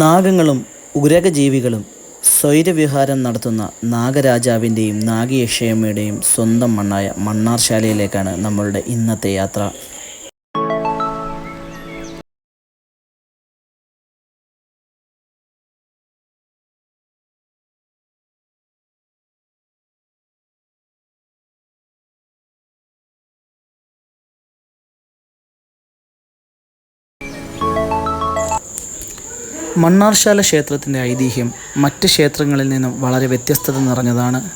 നാഗങ്ങളും ഉഗ്രകജീവികളും സ്വൈരവിഹാരം നടത്തുന്ന നാഗരാജാവിന്റെയും നാഗയക്ഷയമ്മയുടെയും സ്വന്തം മണ്ണായ മണ്ണാർശാലയിലേക്കാണ് നമ്മളുടെ ഇന്നത്തെ യാത്ര. മണ്ണാർശാല ക്ഷേത്രത്തിന്റെ ഐതിഹ്യം മറ്റ് ക്ഷേത്രങ്ങളിൽ നിന്നും വളരെ വ്യത്യസ്തത നിറഞ്ഞതാണ്.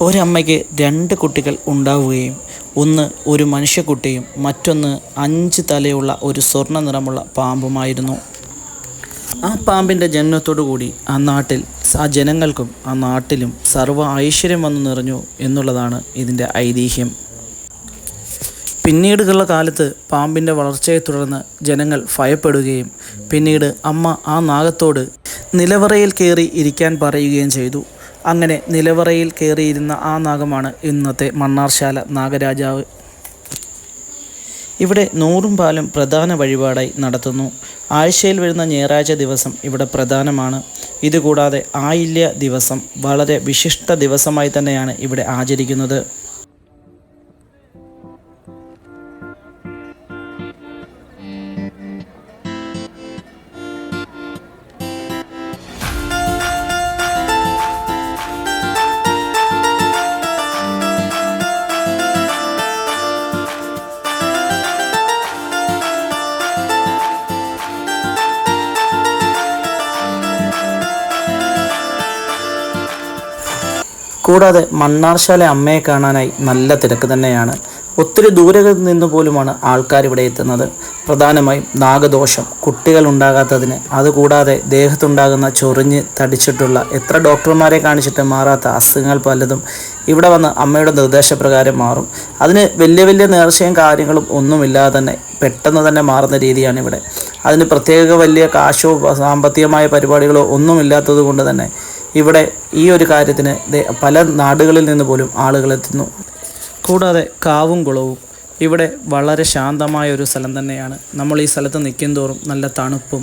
ഒരമ്മയ്ക്ക് രണ്ട് കുട്ടികൾ ഉണ്ടാവുകയും ഒന്ന് ഒരു മനുഷ്യക്കുട്ടിയും മറ്റൊന്ന് അഞ്ച് തലയുള്ള ഒരു സ്വർണ നിറമുള്ള പാമ്പുമായിരുന്നു. ആ പാമ്പിന്റെ ജനനത്തോടു കൂടി ആ നാട്ടിൽ ആ ജനങ്ങൾക്കും ആ നാട്ടിലും സർവ ഐശ്വര്യം വന്നു നിറഞ്ഞു എന്നുള്ളതാണ് ഇതിന്റെ ഐതിഹ്യം. പിന്നീടുള്ള കാലത്ത് പാമ്പിന്റെ വളർച്ചയെ തുടർന്ന് ജനങ്ങൾ ഭയപ്പെടുകയും പിന്നീട് അമ്മ ആ നാഗത്തോട് നിലവറയിൽ കയറി ഇരിക്കാൻ പറയുകയും ചെയ്തു. അങ്ങനെ നിലവറയിൽ കയറിയിരുന്ന ആ നാഗമാണ് ഇന്നത്തെ മണ്ണാർശാല നാഗരാജാവ്. ഇവിടെ നൂറും പാലും പ്രധാന വഴിപാടായി നടത്തുന്നു. ആഴ്ചയിൽ വരുന്ന ഞായറാഴ്ച ദിവസം ഇവിടെ പ്രധാനമാണ്. ഇതുകൂടാതെ ആയില്യ ദിവസം വളരെ വിശിഷ്ട ദിവസമായി തന്നെയാണ് ഇവിടെ ആചരിക്കുന്നത്. കൂടാതെ മണ്ണാർശാല അമ്മയെ കാണാനായി നല്ല തിരക്ക് തന്നെയാണ്. ഒത്തിരി ദൂരെ നിന്ന് പോലുമാണ് ആൾക്കാർ ഇവിടെ എത്തുന്നത്. പ്രധാനമായും നാഗദോഷം കുട്ടികൾ ഉണ്ടാകാത്തതിന്. അതുകൂടാതെ ദേഹത്തുണ്ടാകുന്ന ചൊറിഞ്ഞ് തടിച്ചിട്ടുള്ള എത്ര ഡോക്ടർമാരെ കാണിച്ചിട്ട് മാറാത്ത അസുഖങ്ങൾ പലതും ഇവിടെ വന്ന് അമ്മയുടെ നിർദ്ദേശപ്രകാരം മാറും. അതിന് വലിയ വലിയ നേർച്ചയും കാര്യങ്ങളും ഒന്നുമില്ലാതെ തന്നെ പെട്ടെന്ന് തന്നെ മാറുന്ന രീതിയാണ് ഇവിടെ. അതിന് പ്രത്യേക വലിയ കാശോ സാമ്പത്തികമായ പരിപാടികളോ ഒന്നുമില്ലാത്തത് കൊണ്ട് തന്നെ ഇവിടെ ഈ ഒരു കാര്യത്തിന് പല നാടുകളിൽ നിന്ന് പോലും ആളുകൾ എത്തുന്നു. കൂടാതെ കാവും കുളവും ഇവിടെ വളരെ ശാന്തമായ ഒരു സ്ഥലം തന്നെയാണ്. നമ്മൾ ഈ സ്ഥലത്ത് നിൽക്കും തോറും നല്ല തണുപ്പും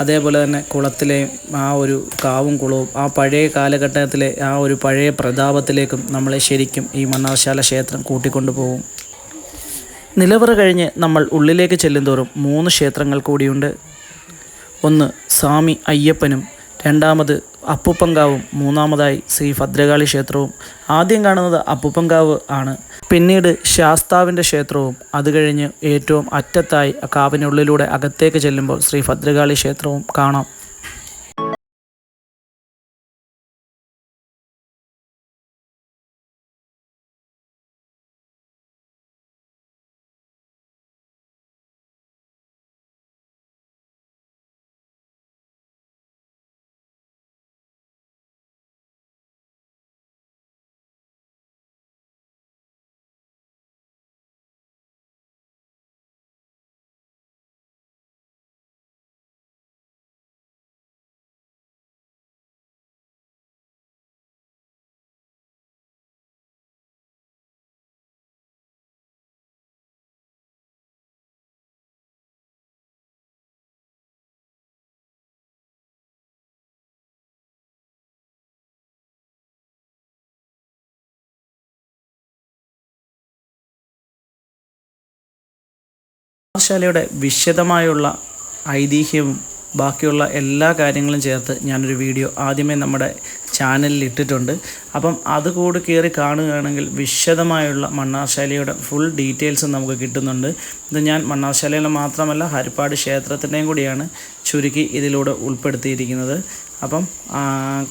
അതേപോലെ തന്നെ കുളത്തിലെ ആ ഒരു കാവും കുളവും ആ പഴയ കാലഘട്ടത്തിലെ ആ ഒരു പഴയ പ്രതാപത്തിലേക്കും നമ്മളെ ശരിക്കും ഈ മണ്ണാർശാല ക്ഷേത്രം കൂട്ടിക്കൊണ്ടുപോകും നിലവറ കഴിഞ്ഞ് നമ്മൾ ഉള്ളിലേക്ക് ചെല്ലുന്തോറും മൂന്ന് ക്ഷേത്രങ്ങൾ കൂടിയുണ്ട്. ഒന്ന് സ്വാമി അയ്യപ്പനും രണ്ടാമത് അപ്പുപ്പങ്കാവും മൂന്നാമതായി ശ്രീ ഭദ്രകാളി ക്ഷേത്രവും. ആദ്യം കാണുന്നത് അപ്പുപ്പങ്കാവ് ആണ്. പിന്നീട് ശാസ്താവിന്റെ ക്ഷേത്രവും. അത് കഴിഞ്ഞ് ഏറ്റവും അറ്റത്തായി കാവിനുള്ളിലൂടെ അകത്തേക്ക് ചെല്ലുമ്പോൾ ശ്രീ ഭദ്രകാളി ക്ഷേത്രവും കാണാം. ശാലയുടെ വിശദമായുള്ള ഐതിഹ്യവും ബാക്കിയുള്ള എല്ലാ കാര്യങ്ങളും ചേർത്ത് ഞാനൊരു വീഡിയോ ആദ്യമേ നമ്മുടെ ചാനലിൽ ഇട്ടിട്ടുണ്ട്. അപ്പം അത് കൂടി കയറി കാണുകയാണെങ്കിൽ വിശദമായുള്ള മണ്ണാർശാലയുടെ ഫുൾ ഡീറ്റെയിൽസും നമുക്ക് കിട്ടുന്നുണ്ട്. ഇത് ഞാൻ മണ്ണാർശാലയിൽ മാത്രമല്ല ഹരിപ്പാട് ക്ഷേത്രത്തിന്റെയും കൂടിയാണ് ചുരുക്കി ഇതിലൂടെ ഉൾപ്പെടുത്തിയിരിക്കുന്നത്. അപ്പം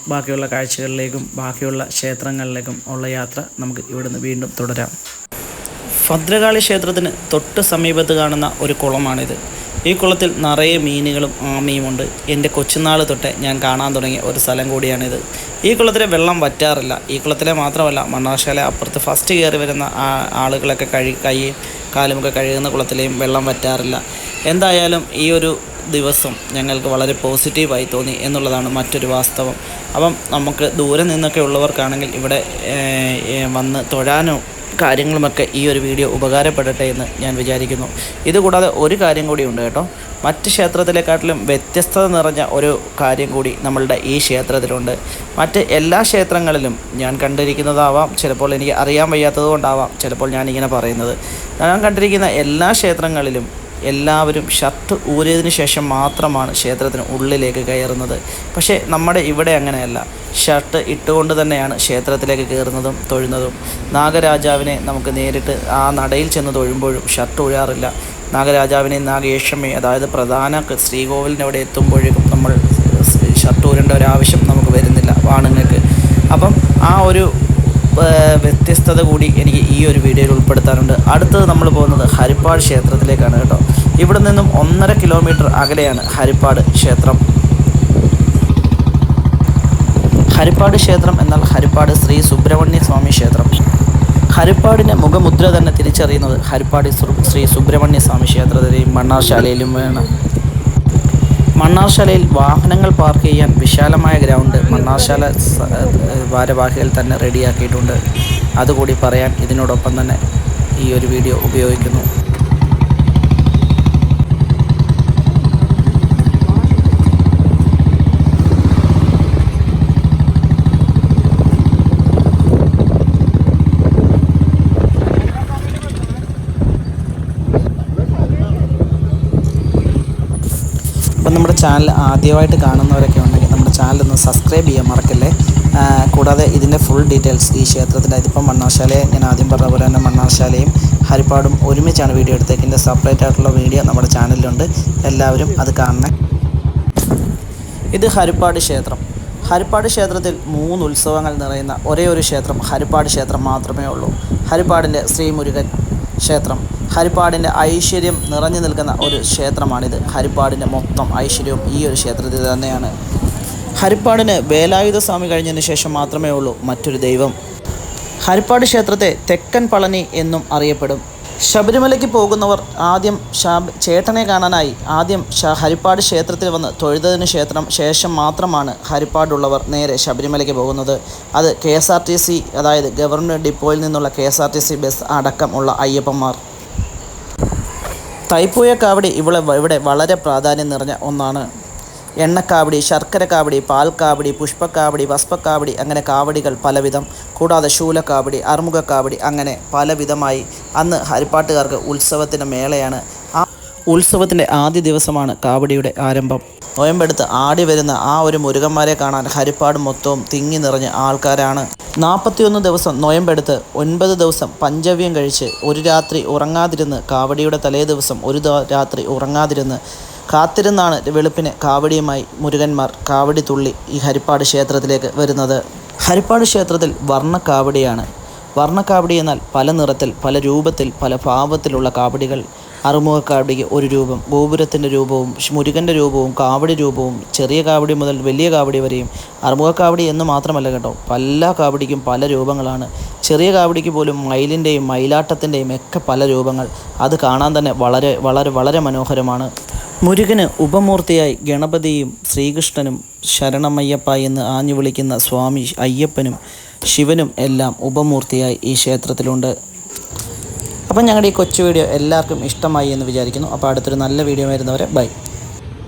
ബാക്കിയുള്ള കാഴ്ചകളിലേക്കും ബാക്കിയുള്ള ക്ഷേത്രങ്ങളിലേക്കും ഉള്ള യാത്ര നമുക്ക് ഇവിടുന്ന് വീണ്ടും തുടരാം. ഭദ്രകാളി ക്ഷേത്രത്തിന് തൊട്ട് സമീപത്ത് കാണുന്ന ഒരു കുളമാണിത്. ഈ കുളത്തിൽ നിറയെ മീനുകളും ആമയുമുണ്ട്. എന്റെ കൊച്ചുനാൾ തൊട്ട് ഞാൻ കാണാൻ തുടങ്ങിയ ഒരു സ്ഥലം കൂടിയാണിത്. ഈ കുളത്തിലെ വെള്ളം വറ്റാറില്ല. ഈ കുളത്തിലെ മാത്രമല്ല മണ്ണാർശാല അപ്പുറത്ത് ഫസ്റ്റ് കയറി വരുന്ന ആളുകളൊക്കെ കഴി കൈയും കാലുമൊക്കെ കഴുകുന്ന കുളത്തിലെയും വെള്ളം വറ്റാറില്ല. എന്തായാലും ഈ ഒരു ദിവസം ഞങ്ങൾക്ക് വളരെ പോസിറ്റീവായി തോന്നി എന്നുള്ളതാണ് മറ്റൊരു വാസ്തവം. അപ്പം നമുക്ക് ദൂരെ നിന്നൊക്കെ ഉള്ളവർക്കാണെങ്കിൽ ഇവിടെ വന്ന് തൊഴാനോ കാര്യങ്ങളുമൊക്കെ ഈ ഒരു വീഡിയോ ഉപകാരപ്പെടട്ടെ എന്ന് ഞാൻ വിചാരിക്കുന്നു. ഇതുകൂടാതെ ഒരു കാര്യം കൂടി ഉണ്ട് കേട്ടോ. മറ്റ് ക്ഷേത്രത്തിലെക്കാട്ടിലും വ്യത്യസ്തത നിറഞ്ഞ ഒരു കാര്യം കൂടി നമ്മളുടെ ഈ ക്ഷേത്രത്തിലുണ്ട്. മറ്റ് എല്ലാ ക്ഷേത്രങ്ങളിലും ഞാൻ കണ്ടിരിക്കുന്നതാവാം. ചിലപ്പോൾ എനിക്ക് അറിയാൻ വയ്യാത്തത് കൊണ്ടാവാം ചിലപ്പോൾ ഞാനിങ്ങനെ പറയുന്നത്. ഞാൻ കണ്ടിരിക്കുന്ന എല്ലാ ക്ഷേത്രങ്ങളിലും എല്ലാവരും ഷർട്ട് ഊരിയതിന് ശേഷം മാത്രമാണ് ക്ഷേത്രത്തിന് ഉള്ളിലേക്ക് കയറുന്നത്. പക്ഷേ നമ്മുടെ ഇവിടെ അങ്ങനെയല്ല. ഷർട്ട് ഇട്ടുകൊണ്ട് തന്നെയാണ് ക്ഷേത്രത്തിലേക്ക് കയറുന്നതും തൊഴുന്നതും. നാഗരാജാവിനെ നമുക്ക് നേരിട്ട് ആ നടയിൽ ചെന്ന് തൊഴുമ്പോഴും ഷർട്ട് ഉഴാറില്ല നാഗരാജാവിനെ നാഗേഷമേ അതായത് പ്രധാന ശ്രീകോവിലിനവിടെ എത്തുമ്പോഴേക്കും നമ്മൾ ഷർട്ട് ഊരേണ്ട ഒരാവശ്യം നമുക്ക് വരുന്നില്ല ആണുങ്ങൾക്ക് അപ്പം ആ ഒരു വ്യത്യസ്തത കൂടി എനിക്ക് ഈ ഒരു വീഡിയോയിൽ ഉൾപ്പെടുത്താനുണ്ട് അടുത്തത് നമ്മൾ പോകുന്നത് ഹരിപ്പാട് ക്ഷേത്രത്തിലേക്കാണ് കേട്ടോ. ഇവിടെ നിന്നും ഒന്നര കിലോമീറ്റർ അകലെയാണ് ഹരിപ്പാട് ക്ഷേത്രം. ഹരിപ്പാട് ക്ഷേത്രം എന്നാൽ ഹരിപ്പാട് ശ്രീ സുബ്രഹ്മണ്യ സ്വാമി ക്ഷേത്രം. ഹരിപ്പാടിന്റെ മുഖമുദ്ര തന്നെ തിരിച്ചറിയുന്നത് ഹരിപ്പാട് ശ്രീ സുബ്രഹ്മണ്യ സ്വാമി ക്ഷേത്രത്തിലെയും മണ്ണാർശാലയിലും വേണം. മണ്ണാർശാലയിൽ വാഹനങ്ങൾ പാർക്ക് ചെയ്യാൻ വിശാലമായ ഗ്രൗണ്ട് മണ്ണാർശാല ഭാരവാഹികൾ തന്നെ റെഡിയാക്കിയിട്ടുണ്ട് അതുകൂടി പറയാൻ ഇതിനോടൊപ്പം തന്നെ ഈ ഒരു വീഡിയോ ഉപയോഗിക്കുന്നു അപ്പം നമ്മുടെ ചാനൽ ആദ്യമായിട്ട് കാണുന്നവരൊക്കെ ഉണ്ടെങ്കിൽ നമ്മുടെ ചാനൽ ഒന്ന് സബ്സ്ക്രൈബ് ചെയ്യാൻ മറക്കല്ലേ? കൂടാതെ ഇതിന്റെ ഫുൾ ഡീറ്റെയിൽസ് ഈ ക്ഷേത്രത്തിന്റെ അതിപ്പം മണ്ണാശാലയെ ഞാൻ ആദ്യം പറഞ്ഞ പോലെ തന്നെ മണ്ണാശാലയും ഹരിപ്പാടും ഒരുമിച്ചാണ് വീഡിയോ എടുത്തേക്കിന്റെ സെപ്പറേറ്റ് ആയിട്ടുള്ള വീഡിയോ നമ്മുടെ ചാനലിലുണ്ട് എല്ലാവരും അത് കാണണേ. ഇത് ഹരിപ്പാട് ക്ഷേത്രം. ഹരിപ്പാട് ക്ഷേത്രത്തിൽ മൂന്ന് ഉത്സവങ്ങൾ നിറയുന്ന ഒരേ ഒരു ക്ഷേത്രം ഹരിപ്പാട് ക്ഷേത്രം മാത്രമേ ഉള്ളൂ. ഹരിപ്പാടിന്റെ ശ്രീമുരുകൻ ക്ഷേത്രം. ഹരിപ്പാടിന്റെ ഐശ്വര്യം നിറഞ്ഞു നിൽക്കുന്ന ഒരു ക്ഷേത്രമാണിത്. ഹരിപ്പാടിന്റെ മൊത്തം ഐശ്വര്യവും ഈ ഒരു ക്ഷേത്രത്തിൽ തന്നെയാണ്. ഹരിപ്പാടിന് വേലായുധ സ്വാമി കഴിഞ്ഞതിന് ശേഷം മാത്രമേ ഉള്ളൂ മറ്റൊരു ദൈവം. ഹരിപ്പാട് ക്ഷേത്രത്തെ തെക്കൻ പളനി എന്നും അറിയപ്പെടും. ശബരിമലയ്ക്ക് പോകുന്നവർ ആദ്യം ശാബ് ചേട്ടനെ കാണാനായി. ആദ്യം ഹരിപ്പാട് ക്ഷേത്രത്തിൽ വന്ന് തൊഴുതതിന് ക്ഷേത്രം ശേഷം മാത്രമാണ് ഹരിപ്പാടുള്ളവർ നേരെ ശബരിമലയ്ക്ക് പോകുന്നത്. അത് K S R T C അതായത് ഗവർണർ ഡിപ്പോയിൽ നിന്നുള്ള K S R T C bus അടക്കമുള്ള അയ്യപ്പന്മാർ. തൈപ്പൂയ കാവടി ഇവിടെ ഇവിടെ വളരെ പ്രാധാന്യം നിറഞ്ഞ ഒന്നാണ്. എണ്ണക്കാവടി ശർക്കര കാവടി പാൽ കാവടി പുഷ്പക്കാവടി വസ്പക്കാവടി അങ്ങനെ കാവടികൾ പലവിധം. കൂടാതെ ശൂലക്കാവടി അറുമുഖക്കാവടി അങ്ങനെ പലവിധമായി അന്ന് ഹരിപ്പാട്ടുകാർക്ക് ഉത്സവത്തിന്റെ മേളയാണ്. ആ ഉത്സവത്തിന്റെ ആദ്യ ദിവസമാണ് കാവടിയുടെ ആരംഭം. നോയമ്പെടുത്ത് ആടി വരുന്ന ആ ഒരു മുരുകന്മാരെ കാണാൻ ഹരിപ്പാട് മൊത്തവും തിങ്ങി നിറഞ്ഞ ആൾക്കാരാണ്. നാൽപ്പത്തിയൊന്ന് ദിവസം നോയമ്പെടുത്ത് ഒൻപത് ദിവസം പഞ്ചവ്യം കഴിച്ച് ഒരു രാത്രി ഉറങ്ങാതിരുന്ന് കാവടിയുടെ തലേ ദിവസം ഒരു രാത്രി ഉറങ്ങാതിരുന്ന് കാത്തിരുന്നാണ് വെളുപ്പിന് കാവടിയുമായി മുരുകന്മാർ കാവടി തുള്ളി ഈ ഹരിപ്പാട് ക്ഷേത്രത്തിലേക്ക് വരുന്നത്. ഹരിപ്പാട് ക്ഷേത്രത്തിൽ വർണക്കാവടിയാണ്. വർണക്കാവടി എന്നാൽ പല നിറത്തിൽ പല രൂപത്തിൽ പല ഭാവത്തിലുള്ള കാവടികൾ അറുമുഖ കാവടിക്ക് ഒരു രൂപം ഗോപുരത്തിന്റെ രൂപവും മുരുകന്റെ രൂപവും കാവടി രൂപവും ചെറിയ കാവടി മുതൽ വലിയ കാവടി വരെയും. അറുമുഖ കാവടി എന്ന് മാത്രമല്ല കേട്ടോ പല കാവടിക്കും പല രൂപങ്ങളാണ്. ചെറിയ കാവടിക്ക് പോലും മയിലിന്റെയും മയിലാട്ടത്തിന്റെയും ഒക്കെ പല രൂപങ്ങൾ. അത് കാണാൻ തന്നെ വളരെ വളരെ വളരെ മനോഹരമാണ്. മുരുകന് ഉപമൂർത്തിയായി ഗണപതിയും ശ്രീകൃഷ്ണനും ശരണമയ്യപ്പ എന്ന് ആഞ്ഞു വിളിക്കുന്ന സ്വാമി അയ്യപ്പനും ശിവനും എല്ലാം ഉപമൂർത്തിയായി ഈ ക്ഷേത്രത്തിലുണ്ട്. അപ്പം ഞങ്ങളുടെ ഈ കൊച്ചു വീഡിയോ എല്ലാവർക്കും ഇഷ്ടമായി എന്ന് വിചാരിക്കുന്നു. അപ്പോൾ അടുത്തൊരു നല്ല വീഡിയോ വരുന്നവരെ ബൈ.